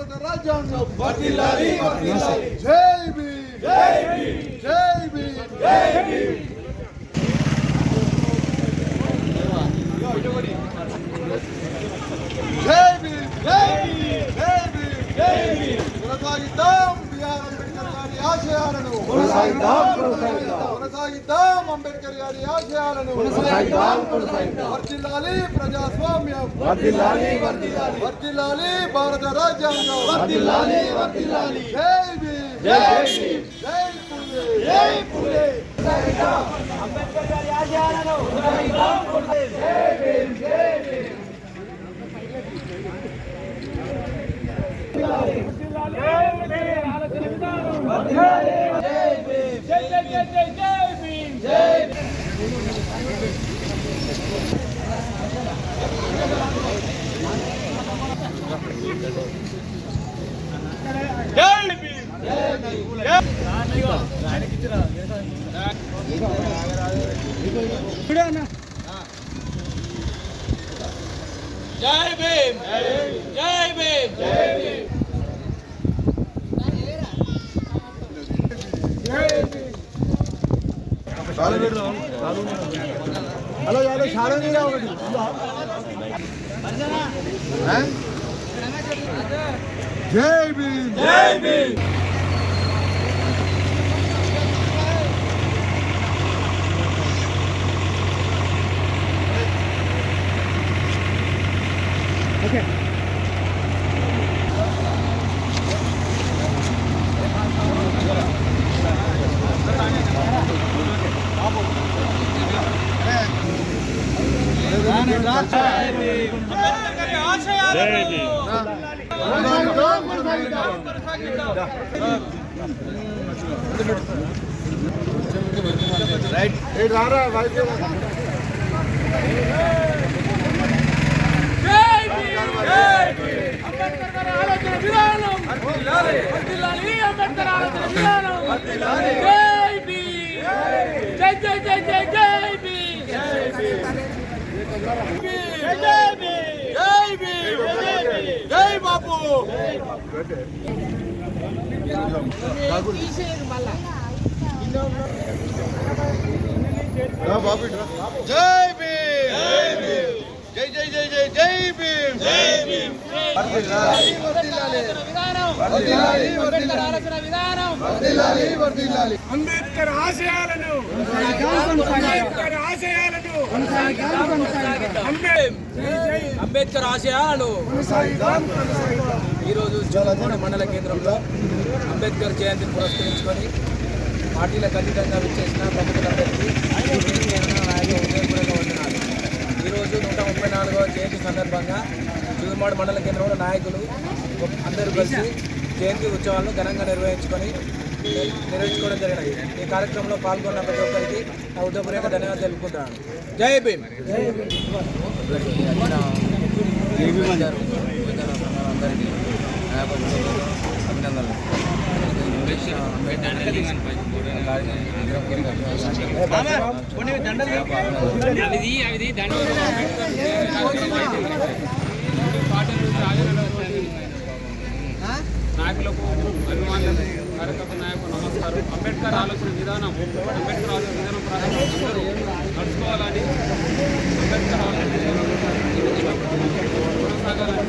భారత రాజ్యాంగం వర్ధిల్లాలి వర్ధిల్లాలి. జై భీమ్. జై భీమ్. జై భీమ్. జై భీమ్. జై భీమ్. జై భీమ్. జై భీమ్. జై భీమ్. కొనసాగిద్దాం గారి అంబేద్కర్ గారి ఆశయాలను కొనసాగిద్దాం అంబేద్కర్ గారి ఆశయాలను వర్దిల్లాలి ప్రజాస్వామ్యం వర్దిల్లాలి భారత రాజ్యాంగం వర్దిల్లాలి వర్దిల్లాలి జై భీమ్ జై భీమ్ జై పులే జై పులే అంబేద్కర్ గారి ఆశయాలను జై భీమ్ జై భీమ్ Yeah. జై భీమ్. 원래 잘하는 애라고 그러지. 맞잖아. 에? 제이빈! 제이빈! జై జై జై జై జై బీ జై బాబు జై భీమ్ జై జై జై జై జై భీమ్ జై భీమ్ అంబేద్కర్ ఆశయాలను అంబేద్కర్ ఆశయాలను అంబే- అంబేద్కర్ ఆశయాలను ఈరోజు చోళగూడ మండల కేంద్రంలో అంబేద్కర్ జయంతిని పురస్కరించుకొని పార్టీలకు అతీతంగా విచ్చేసిన ప్రముఖులందరికీ నాయకులు ఉదయపూర్వక వందనాలు ఈరోజు నూట ముప్పై నాలుగవ జయంతి సందర్భంగా చిగురుమాడు మండల కేంద్రంలో నాయకులు అందరూ కలిసి జయంతి ఉత్సవాలను ఘనంగా నిర్వహించుకొని నిర్వహించుకోవడం జరిగినది ఈ కార్యక్రమంలో పాల్గొన్న ప్రతి ఒక్కరికి నా ఉదయపూర్వక ధన్యవాదాలు తెలుపుకుంటాను జై భీమ్ అభినందనలు. నాయకులకు అభిమానులకు కార్యకర్త నాయకులకు నమస్కారం అంబేద్కర్ ఆలోచన విధానం అంబేద్కర్ ఆలోచన విధానం ప్రకారం అందరూ నడుచుకోవాలని అంబేద్కర్ ఆలోచన విధానం కొనసాగాలని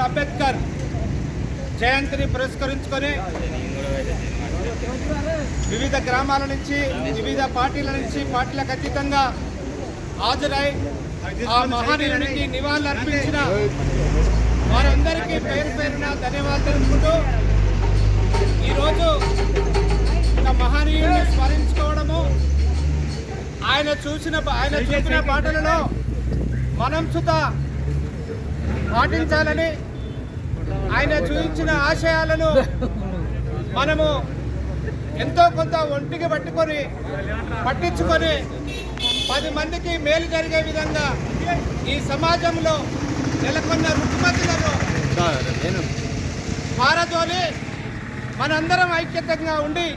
అంబేద్కర్ జయంతిని పురస్కరించుకొని వివిధ గ్రామాల నుంచి వివిధ పార్టీల నుంచి పార్టీలకు అతీతంగా హాజరై ఆ మహానీయునికి నివాళులు అర్పించిన వారందరికీ పేరు పేరున ధన్యవాదాలు తెలుపుకుంటూ ఈరోజు ఒక మహనీయుని స్మరించుకోవడము. ఆయన చూసిన ఆయన చూపిన పాటలలో మనం సుత పాటించాలని ఆయన చూపించిన ఆశయాలను మనము ఎంతో కొంత ఒంటికి పట్టుకొని పట్టించుకొని పది మందికి మేలు జరిగే విధంగా ఈ సమాజంలో నెలకొన్న రుగ్మతులను పారదోని మనందరం ఐక్యతంగా ఉండి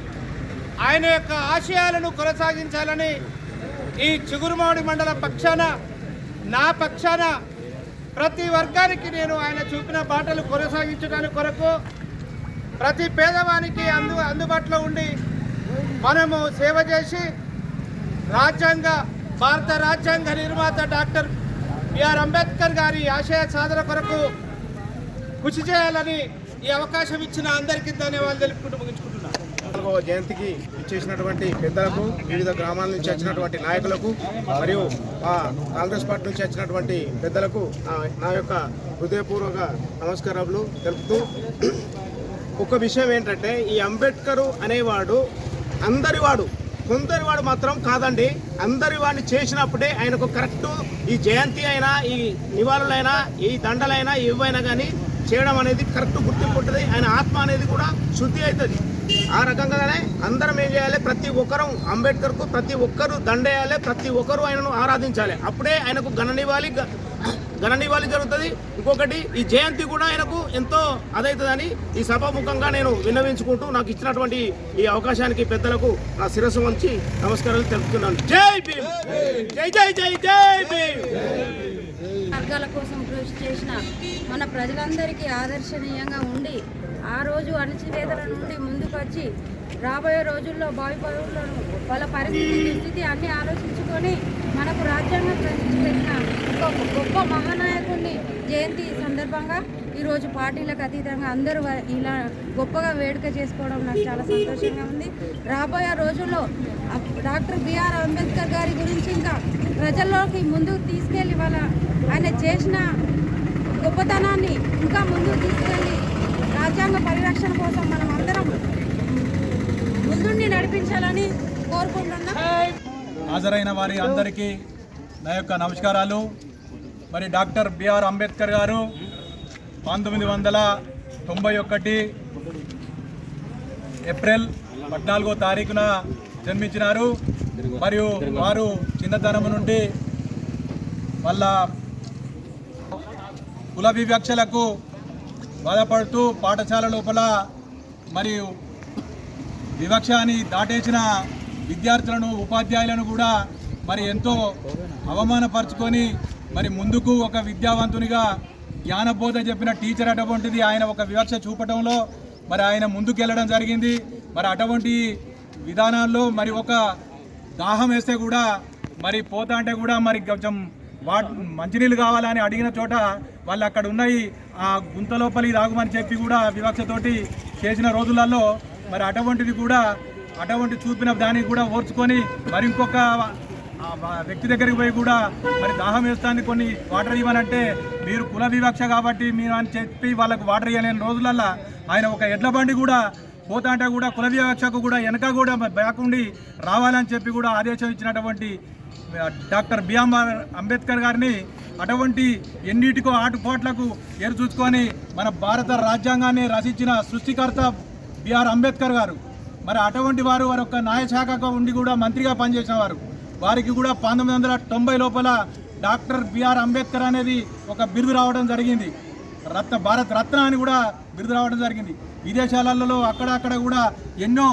ఆయన యొక్క ఆశయాలను కొనసాగించాలని ఈ చిగురుమాడి మండల పక్షాన నా పక్షాన ప్రతి వర్గానికి నేను ఆయన చూపిన బాటలు కొనసాగించడానికి కొరకు ప్రతి పేదవానికి అందు అందుబాటులో ఉండి మనము సేవ చేసి రాజ్యాంగ భారత రాజ్యాంగ నిర్మాత డాక్టర్ బిఆర్ అంబేద్కర్ గారి ఆశయ సాధన కొరకు కృషి చేయాలని ఈ అవకాశం ఇచ్చిన అందరికీ ధన్యవాదాలు తెలుపుకుంటూ ముగించుకుంటున్నాను జయంతికి ఇచ్చేసినటువంటి పెద్దలకు వివిధ గ్రామాల నుంచి వచ్చినటువంటి నాయకులకు మరియు ఆ కాంగ్రెస్ పార్టీ నుంచి వచ్చినటువంటి పెద్దలకు నా- యొక్క హృదయపూర్వక నమస్కారములు తెలుపుతూ ఒక విషయం ఏంటంటే ఈ అంబేద్కర్ అనేవాడు అందరివాడు కొందరివాడు మాత్రం కాదండి అందరి వాడిని చేసినప్పుడే ఆయనకు కరెక్ట్ ఈ జయంతి అయినా ఈ నివాళులైనా ఈ దండలైనా ఏవైనా కానీ చేయడం అనేది కరెక్ట్ గుర్తింపు ఉంటుంది ఆయన ఆత్మ అనేది కూడా శుద్ధి అవుతుంది. ఆ రకంగానే అందరం ఏం చేయాలి? ప్రతి ఒక్కరూ అంబేద్కర్కు ప్రతి ఒక్కరు దండేయాలి ప్రతి ఒక్కరు ఆయనను ఆరాధించాలి. అప్పుడే ఆయనకు గణనివ్వాలి గణనివ్వాలి జరుగుతుంది. ఇంకొకటి ఈ జయంతి కూడా ఆయనకు ఎంతో అదవుతుందని ఈ సభాముఖంగా నేను విన్నవించుకుంటూ నాకు ఇచ్చినటువంటి ఈ అవకాశానికి పెద్దలకు నా శిరస్సు వంచి నమస్కారాలు తెలుపుతున్నాను. జై భీమ్! జై జై జై జై భీమ్! వర్గాల కోసం కృషి చేసిన మన ప్రజలందరికీ ఆదర్శనీయంగా ఉండి ఆ రోజు అణచివేతల నుండి ముందుకు వచ్చి రాబోయే రోజుల్లో భావి పౌరులను వాళ్ళ పరిస్థితి దుస్థితి అన్ని ఆలోచించుకొని మనకు రాజ్యాంగం ప్రవేశపెట్టిన ఒక గొప్ప మహానాయకుడిని జయంతి సందర్భంగా ఈరోజు పార్టీలకు అతీతంగా అందరూ వ- ఇలా గొప్పగా వేడుక చేసుకోవడం నాకు చాలా సంతోషంగా ఉంది. రాబోయే రోజుల్లో డాక్టర్ బిఆర్ అంబేద్కర్ గారి గురించి ఇంకా ప్రజల్లోకి ముందుకు తీసుకెళ్ళి వాళ్ళ ఆయన చేసిన గొప్పతనాన్ని ఇంకా ముందుకు తీసుకెళ్ళి రాజ్యాంగ పరిరక్షణ కోసం మనం అందరం ముందుండి నడిపించాలని కోరుకుంటున్నాం. హాజరైన వారి అందరికీ నా యొక్క నమస్కారాలు. మరి డాక్టర్ బిఆర్ అంబేద్కర్ గారు పంతొమ్మిది వందల తొంభై ఒకటి ఏప్రిల్ పద్నాలుగో తారీఖున జన్మించినారు. మరియు వారు చిన్నతనం నుండి వాళ్ళ కుల వివక్షలకు బాధపడుతూ పాఠశాల లోపల మరియు వివక్షాన్ని దాటేసిన విద్యార్థులను ఉపాధ్యాయులను కూడా మరి ఎంతో అవమానపరుచుకొని మరి ముందుకు ఒక విద్యావంతునిగా జ్ఞానబోధ చెప్పిన టీచర్ అటువంటిది ఆయన ఒక వివక్ష చూపటంలో మరి ఆయన ముందుకెళ్ళడం జరిగింది. మరి అటువంటి విధానాల్లో మరి ఒక దాహం వేస్తే కూడా మరి పోతా అంటే కూడా మరి కొంచెం వా మంచినీళ్ళు కావాలని అడిగిన చోట వాళ్ళు అక్కడ ఉన్నాయి. ఆ గుంత లోపలి తాగుమని చెప్పి కూడా వివక్షతోటి చేసిన రోజులలో మరి అటువంటిది కూడా అటువంటి చూపిన దానికి కూడా ఓర్చుకొని మరి ఇంకొక వ్యక్తి దగ్గరికి పోయి కూడా మరి దాహం వేస్తాను కొన్ని వాటర్ ఇవ్వనంటే మీరు కుల వివక్ష కాబట్టి మీరు అని చెప్పి వాళ్ళకు వాటర్ ఇవ్వలేని రోజులల్లో ఆయన ఒక ఎడ్ల బండి కూడా పోతా కూడా కుల వివక్షకు కూడా వెనక కూడా బ్యాక్ ఉండి రావాలని చెప్పి కూడా ఆదేశం ఇచ్చినటువంటి డాక్టర్ బిఆర్ అంబేద్కర్ గారిని అటువంటి ఎన్నిటికో ఆటుపోట్లకు ఎరు చూసుకొని మన భారత రాజ్యాంగాన్ని రచించిన సృష్టికర్త బిఆర్ అంబేద్కర్ గారు. మరి అటువంటి వారు వారి యొక్క న్యాయశాఖగా ఉండి కూడా మంత్రిగా పనిచేసిన వారు వారికి కూడా పంతొమ్మిది వందల తొంభై లోపల డాక్టర్ బిఆర్ అంబేద్కర్ అనేది ఒక బిరుదు రావడం జరిగింది. రత్న భారత్ రత్న అని కూడా బిరుదు రావడం జరిగింది. విదేశాలలో అక్కడక్కడ కూడా ఎన్నో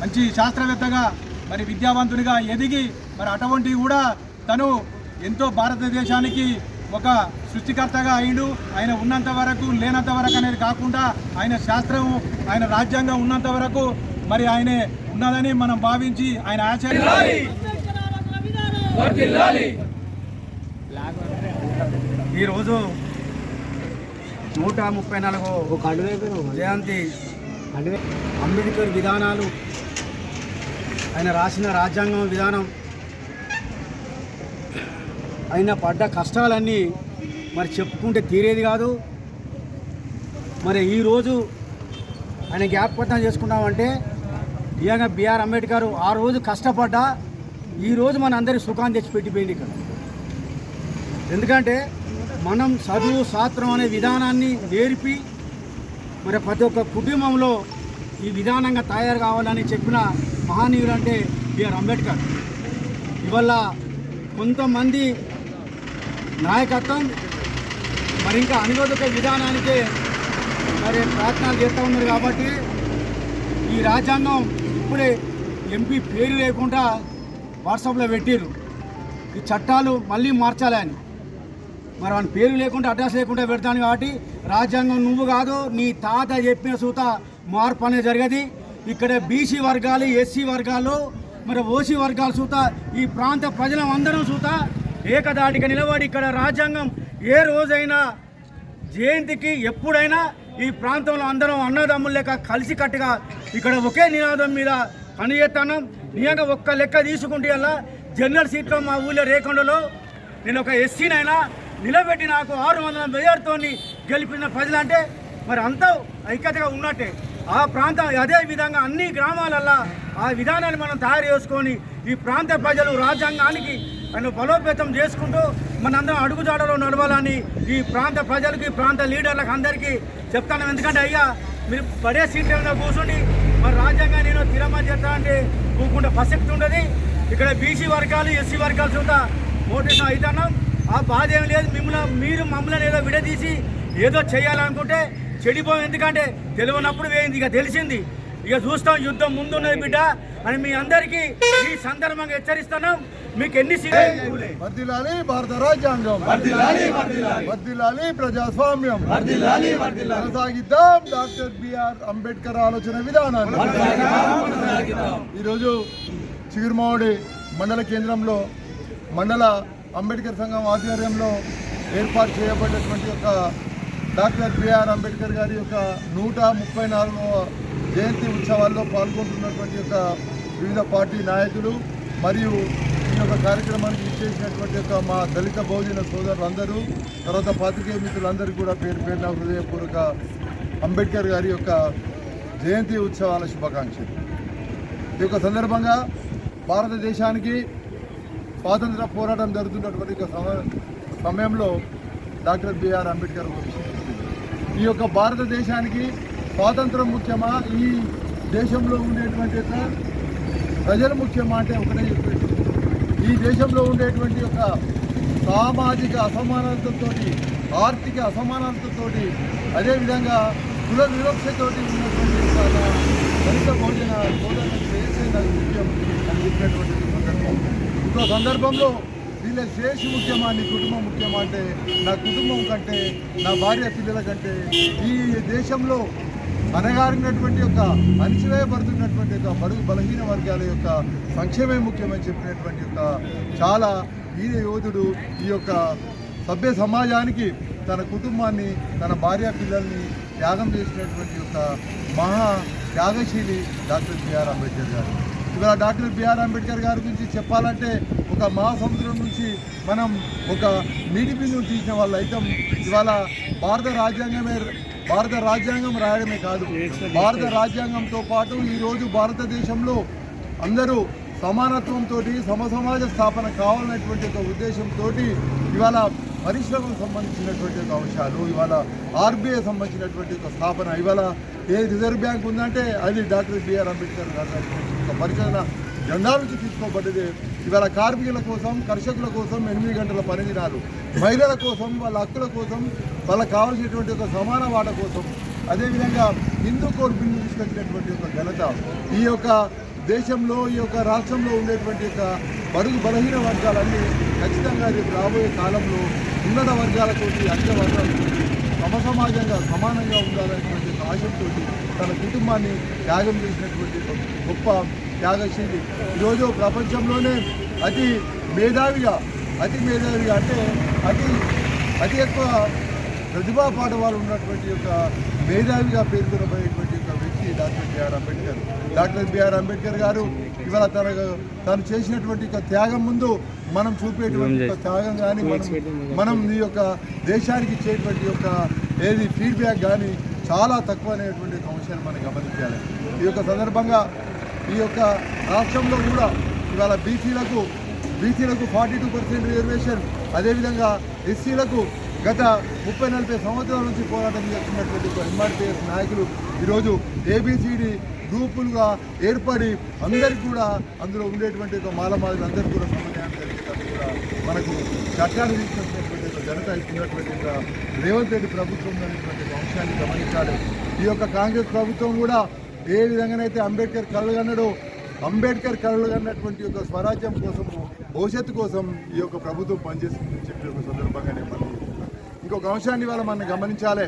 మంచి శాస్త్రవేత్తగా మరి విద్యావంతునిగా ఎదిగి మరి అటువంటివి కూడా తను ఎంతో భారతదేశానికి ఒక సృష్టికర్తగా అయిండు. ఆయన ఉన్నంత వరకు లేనంత వరకు అనేది కాకుండా ఆయన శాస్త్రం ఆయన రాజ్యాంగం ఉన్నంత వరకు మరి ఆయనే ఉన్నదని మనం భావించి ఆయన ఆచరణ ఈరోజు నూట ముప్పై నాలుగో జయంతి. అంబేద్కర్ విధానాలు. ఆయన రాసిన రాజ్యాంగం విధానం. ఆయన పడ్డ కష్టాలన్నీ మరి చెప్పుకుంటే తీరేది కాదు. మరి ఈరోజు ఆయన జ్ఞాపకం చేసుకున్నామంటే నిజంగా బిఆర్ అంబేద్కర్ ఆ రోజు కష్టపడ్డా ఈరోజు మన అందరి సుఖాన్ని తెచ్చిపెట్టిపోయింది ఇక్కడ. ఎందుకంటే మనం చదువు శాస్త్రం అనే విధానాన్ని నేర్పి మరి ప్రతి ఒక్క కుటుంబంలో ఈ విధానంగా తయారు కావాలని చెప్పిన మహానీయుడు అంటే బిఆర్ అంబేద్కర్. ఇవల్ల కొంతమంది నాయకత్వం మరి ఇంకా అనురోధక విధానానికే మరి ప్రయత్నాలు చేస్తూ ఉన్నారు కాబట్టి ఈ రాజ్యాంగం ఇప్పుడే ఎంపీ పేరు లేకుండా వాట్సాప్లో పెట్టిర్రు. ఈ చట్టాలు మళ్ళీ మార్చాలి అని. మరి వాని పేరు లేకుండా అడ్రస్ లేకుండా పెడతాను కాబట్టి రాజ్యాంగం నువ్వు కాదు నీ తాత చెప్పిన సూత మార్పు అనేది జరగది. ఇక్కడ బీసీ వర్గాలు ఎస్సీ వర్గాలు మరి ఓసీ వర్గాలు సూత ఈ ప్రాంత ప్రజలం అందరం సూత ఏకదాటిగా నిలబడి ఇక్కడ రాజ్యాంగం ఏ రోజైనా జయంతికి ఎప్పుడైనా ఈ ప్రాంతంలో అందరం అన్నదమ్ములు లెక్క కలిసికట్టుగా ఇక్కడ ఒకే నినాదం మీద పనిచేస్తాను నిజంగా ఒక్క లెక్క తీసుకుంటే అలా జనరల్ సీట్లో మా ఊళ్ళో రేకొండలో నేను ఒక ఎస్సీనైనా నిలబెట్టి నాకు ఆరు వందల మెజార్తో గెలిపిన ప్రజలంటే మరి అంతా ఐక్యతగా ఉన్నట్టే. ఆ ప్రాంతం అదే విధంగా అన్ని గ్రామాలల్లో ఆ విధానాన్ని మనం తయారు చేసుకొని ఈ ప్రాంత ప్రజలు రాజ్యాంగానికి ఆయన బలోపేతం చేసుకుంటూ మనందరం అడుగుజాడలో నడవాలని ఈ ప్రాంత ప్రజలకి ఈ ప్రాంత లీడర్లకు అందరికీ చెప్తాను. ఎందుకంటే అయ్యా మీరు పడే సీట్ ఏమైనా కూర్చుండి మరి రాజ్యాంగం నేను తిరమని చేస్తా అంటే కూకుండా ప్రసక్తి ఉండదు. ఇక్కడ బీసీ వర్గాలు ఎస్సీ వర్గాలు చూద్దా? మోటివేషన్ అవుతున్నాం ఆ బాధ ఏం లేదు. మిమ్మల్ని మీరు మమ్మల్ని ఏదో విడదీసి ఏదో చేయాలనుకుంటే చెడిపోయాం. ఎందుకంటే తెలియనప్పుడు వేయింది. ఇక తెలిసింది. ఇక చూస్తాం యుద్ధం ముందున్నది బిడ్డ. అని మీ అందరికీ ఈ సందర్భంగా హెచ్చరిస్తున్నాం. మీకు ఎన్ని సీట్లు వర్దిలాలి భారత రాజ్యాంగం. వర్దిలాలి ప్రజాస్వామ్యం. కొనసాగిద్దాం డాక్టర్ బిఆర్ అంబేద్కర్ ఆలోచన విధానాన్ని. ఈరోజు చిగురుమావడి మండల కేంద్రంలో మండల అంబేద్కర్ సంఘం ఆధ్వర్యంలో ఏర్పాటు చేయబడినటువంటి ఒక డాక్టర్ బిఆర్ అంబేద్కర్ గారి యొక్క నూట ముప్పై నాలుగవ జయంతి ఉత్సవాల్లో పాల్గొంటున్నటువంటి యొక్క వివిధ పార్టీ నాయకులు మరియు ఈ యొక్క కార్యక్రమానికి ఇచ్చేసినటువంటి యొక్క మా దళిత బహుజన సోదరులందరూ తర్వాత పాతికేయ మిత్రులందరికీ కూడా పేరు పేరున హృదయపూర్వక అంబేద్కర్ గారి యొక్క జయంతి ఉత్సవాల శుభాకాంక్షలు. ఈ యొక్క సందర్భంగా భారతదేశానికి స్వాతంత్ర పోరాటం జరుగుతున్నటువంటి సమ- సమయంలో డాక్టర్ బిఆర్ అంబేద్కర్ ఈ యొక్క భారతదేశానికి స్వాతంత్రం ముఖ్యమా? ఈ దేశంలో ఉండేటువంటి యొక్క ప్రజలు ముఖ్యమా అంటే ఒకటే చెప్పేది. ఈ దేశంలో ఉండేటువంటి యొక్క సామాజిక అసమానతతో ఆర్థిక అసమానతతో అదేవిధంగా కుల వివక్షతోటి ఉన్నటువంటి దళిత భోజన భోజనం చేసే నాకు ముఖ్యం అని చెప్పినటువంటి సందర్భం. ఇంకో సందర్భంలో వీళ్ళ శేషి ముఖ్యమా నీ కుటుంబం ముఖ్యమా అంటే నా కుటుంబం కంటే నా భార్య పిల్లల కంటే ఈ దేశంలో అనగారినటువంటి యొక్క అణిచివేయబడుతున్నటువంటి యొక్క బడుగు బలహీన వర్గాల యొక్క సంక్షేమే ముఖ్యమని చెప్పినటువంటి యొక్క చాలా వీర యోధుడు ఈ యొక్క సభ్య సమాజానికి తన కుటుంబాన్ని తన భార్య పిల్లల్ని త్యాగం చేసినటువంటి యొక్క మహా త్యాగశీలి డాక్టర్ బిఆర్ అంబేద్కర్ గారు. ఇవాళ డాక్టర్ బిఆర్ అంబేద్కర్ గారి గురించి చెప్పాలంటే ఒక మహాసముద్రం నుంచి మనం ఒక నీటి బిందువు తీసిన వాళ్ళు అయితే ఇవాళ భారత రాజ్యాంగమే భారత రాజ్యాంగం రాయడమే కాదు. భారత రాజ్యాంగంతో పాటు ఈరోజు భారతదేశంలో అందరూ సమానత్వంతో సమసమాజ స్థాపన కావాలనేటువంటి ఒక ఉద్దేశంతో ఇవాళ పరిశ్రమకు సంబంధించినటువంటి ఒక అంశాలు ఇవాళ ఆర్బీఐ సంబంధించినటువంటి ఒక స్థాపన ఇవాళ ఏ రిజర్వ్ బ్యాంక్ ఉందంటే అది డాక్టర్ బిఆర్ అంబేద్కర్ గారు పరిశోధన జెండా నుంచి తీసుకోబడ్డది. ఇవాళ కార్మికుల కోసం కర్షకుల కోసం ఎనిమిది గంటల పని దినాలు మహిళల కోసం వాళ్ళ హక్కుల కోసం వాళ్ళకి కావాల్సినటువంటి ఒక సమాన వాట కోసం. అదేవిధంగా హిందూ కోడ్ బిల్లు తీసుకొచ్చినటువంటి ఒక ఘనత. ఈ యొక్క దేశంలో ఈ యొక్క రాష్ట్రంలో ఉండేటువంటి యొక్క బడుగు బలహీన వర్గాలన్నీ ఖచ్చితంగా రేపు రాబోయే కాలంలో ఉన్నత వర్గాల కోసం అన్ని వర్గాలతో సమసమాజంగా సమానంగా ఉండాలనేటువంటి ఆశంతో తన కుటుంబాన్ని త్యాగం చేసినటువంటి గొప్ప త్యాగశీలి. ఈరోజు ప్రపంచంలోనే అతి మేధావిగా అతి మేధావిగా అంటే అతి అతి ఎక్కువ ప్రతిభా పాఠవాలు ఉన్నటువంటి యొక్క మేధావిగా పేర్కొనబడేటువంటి యొక్క వ్యక్తి doctor B R Ambedkar. Doctor B R Ambedkar గారు ఇవాళ తన తను చేసినటువంటి త్యాగం ముందు మనం చూపేటువంటి త్యాగం కానీ మనం ఈ యొక్క దేశానికి ఇచ్చేటువంటి యొక్క ఏది ఫీడ్బ్యాక్ కానీ చాలా తక్కువ అనేటువంటి ఒక అంశాన్ని మనం గమనించాలి. ఈ యొక్క సందర్భంగా ఈ యొక్క రాష్ట్రంలో కూడా ఇవాళ బీసీలకు బీసీలకు ఫార్టీ టూ పర్సెంట్ రిజర్వేషన్ అదేవిధంగా ఎస్సీలకు గత ముప్పై నలభై సంవత్సరాల నుంచి పోరాటం చేస్తున్నటువంటి ఒక ఎంఆర్పిఎస్ నాయకులు ఈరోజు ఏబిసిడి గ్రూపులుగా ఏర్పడి అందరికీ కూడా అందులో ఉండేటువంటి ఒక మాలమాదులు అందరికీ కూడా సమన్వయం జరిగేటప్పుడు కూడా మనకు చట్టాలు తీసుకొచ్చినటువంటి జనత ఇచ్చినటువంటి ఇస్తున్నటువంటి రేవంత్ రెడ్డి ప్రభుత్వం అనేటువంటి అంశాన్ని గమనించాలి. ఈ యొక్క కాంగ్రెస్ ప్రభుత్వం కూడా ఏ విధంగానైతే అంబేద్కర్ కలగన్నాడో అంబేద్కర్ కళలు అన్నటువంటి యొక్క స్వరాజ్యం కోసం భవిష్యత్తు కోసం ఈ యొక్క ప్రభుత్వం పనిచేస్తుందని చెప్పి ఒక సందర్భంగా నేను మనం ఇంకొక అంశాన్ని ఇవాళ మనం గమనించాలి.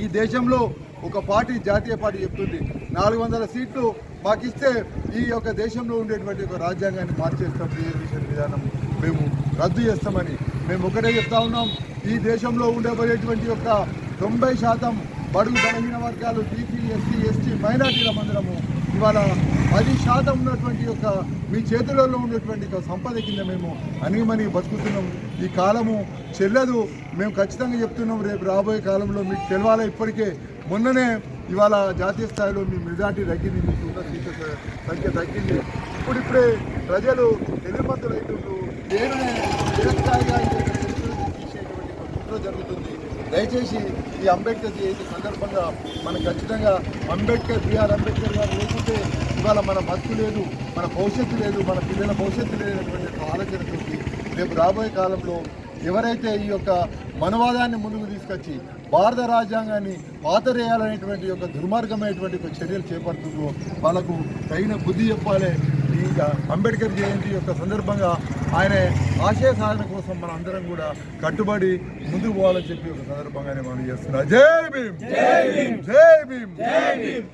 ఈ దేశంలో ఒక పార్టీ జాతీయ పార్టీ చెప్తుంది. నాలుగు వందల సీట్లు మాకు ఇస్తే ఈ యొక్క దేశంలో ఉండేటువంటి ఒక రాజ్యాంగాన్ని మార్చేస్తాం రిజర్వేషన్ విధానం. మేము రద్దు చేస్తామని మేము ఒకటే చెప్తా ఉన్నాం. ఈ దేశంలో ఉండబోయేటువంటి యొక్క తొంభై శాతం బడుగు బలహీన వర్గాలు బీసీ ఎస్సీ ఎస్టీ మైనార్టీల మందిరము ఇవాళ పది శాతం ఉన్నటువంటి యొక్క మీ చేతులలో ఉన్నటువంటి ఒక సంపద కింద మేము అనిమని బతుకుతున్నాం. ఈ కాలము చెల్లదు. మేము ఖచ్చితంగా చెప్తున్నాం రేపు రాబోయే కాలంలో మీకు తెలవాలా? ఇప్పటికే మొన్ననే ఇవాళ జాతీయ స్థాయిలో మీ మెజార్టీ తగ్గింది మీకు సీట్ల సంఖ్య తగ్గింది. ఇప్పుడిప్పుడే ప్రజలు తెలియమంతులైతుండ్రు దేనినే చిరస్థాయిగా ఈ తీసేటువంటి కుట్ర జరుగుతుంది. దయచేసి ఈ అంబేద్కర్ జయంతి సందర్భంగా మనం ఖచ్చితంగా అంబేద్కర్ బిఆర్ అంబేద్కర్ గారు లేకుంటే ఇవాళ మన బతుకు లేదు మన భవిష్యత్తు లేదు మన పిల్లల భవిష్యత్తు లేనటువంటి ఒక ఆలోచనతోటి రేపు రాబోయే కాలంలో ఎవరైతే ఈ యొక్క మనవాదాన్ని ముందుకు తీసుకొచ్చి భారత రాజ్యాంగాన్ని పాతరేయాలనేటువంటి ఒక దుర్మార్గమైనటువంటి ఒక చర్యలు చేపడుతుందో వాళ్ళకు తగిన బుద్ధి చెప్పాలి. ఈ అంబేద్కర్ జయంతి యొక్క సందర్భంగా ఆయన ఆశయ సాధన కోసం మన అందరం కూడా కట్టుబడి ముందుకు పోవాలని చెప్పి ఒక సందర్భంగానే మనం చేస్తున్నా. జై భీమ్! జై భీమ్! జై భీమ్!